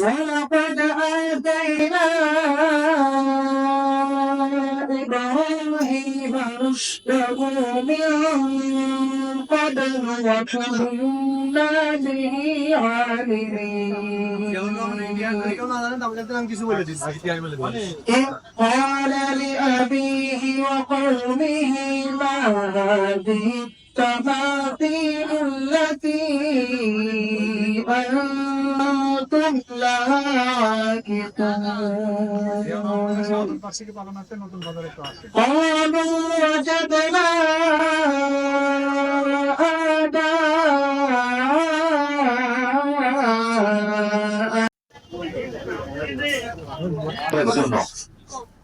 ولقد آتينا إبراهيم رشده من قبل وكنا به عالمين إذ قال لأبيه وقومه ما هذه التماثيل التي أنتم لها عاكفون قالوا وجدنا آباءنا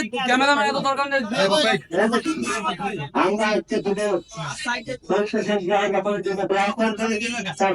আজকে আমরা হচ্ছে দুটো পরিশেষের জায়গা জন্য দোয়া করবে তার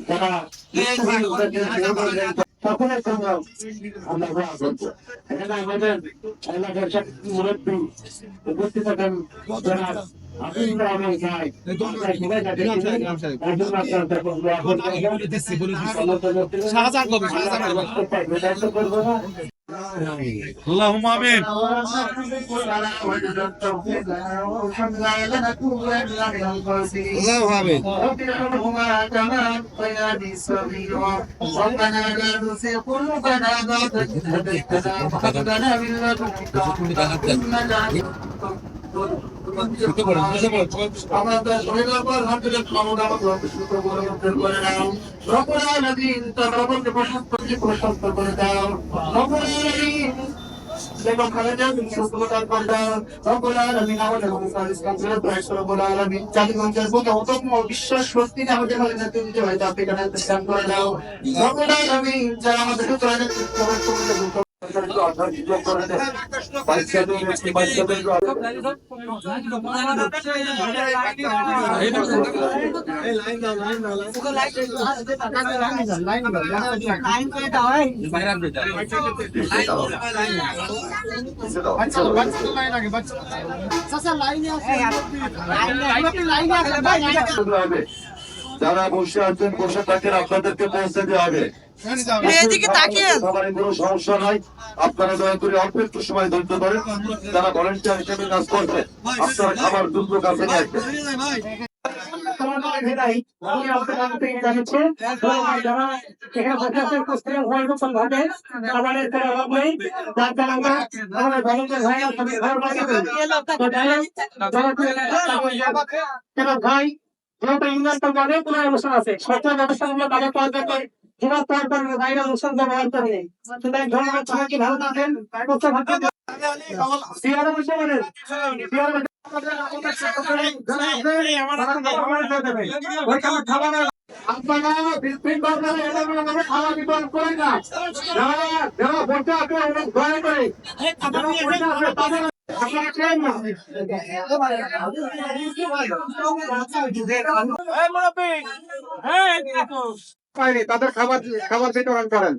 তারা সকলের জন্য আমরা দোয়া করব। এখানে আমাদের এলাকার মুরব্বী উপস্থিত আছেন করবেন। শাহজাহান اللهم امين اللهم امين رب ارحمهما كما ربياني صغيرا ربنا لا تزغ قلوبنا بعد إذ هديتنا وهب لنا من لدنك رحمة প্রশস্ত করে আমাদের মুসলিম ইসলাম ছিল রব্বুল আলামিন জাতিগঞ্জের বুকে অতম বিশ্বাস শক্তি নিয়ে আমাদের হাতে নেতৃত্ব দিতে তা আপনি কেন করে দাও। যারা আমাদের যারা বসে আছেন বসে থাকেন আপনাদেরকে পৌঁছে দেওয়া হবে। এদিকে তাকিয়ে কোনো সমস্যা নাই। আপনারা দয়া করে অল্প একটু সময় ধৈর্য ধরেন যারা ভলেন্টিয়ার হিসেবে কাজ করবে আপনারা খাবার দ্রুত কাছে নিয়ে আসবেন। ভাই যেহেতু ইংল্যান্ড তো অনেক কোনো অনুষ্ঠান আছে সরকার ব্যবস্থাগুলো তাদের পাওয়া যাবে। যেটা পার করবে বাইরে অনুষ্ঠান ব্যবহার করে সুতরাং ধন্যবাদ সবাইকে ভালো থাকেন সুস্থ বসে বলেন সিয়ারা আপনারা খাওয়া বিতরণ করেন না যারা বসে আছে অনেক দয়া করে তাদের আপনারা খেয়েন না পাইনি তাদের খাবার খাবার বিতরণ করেন।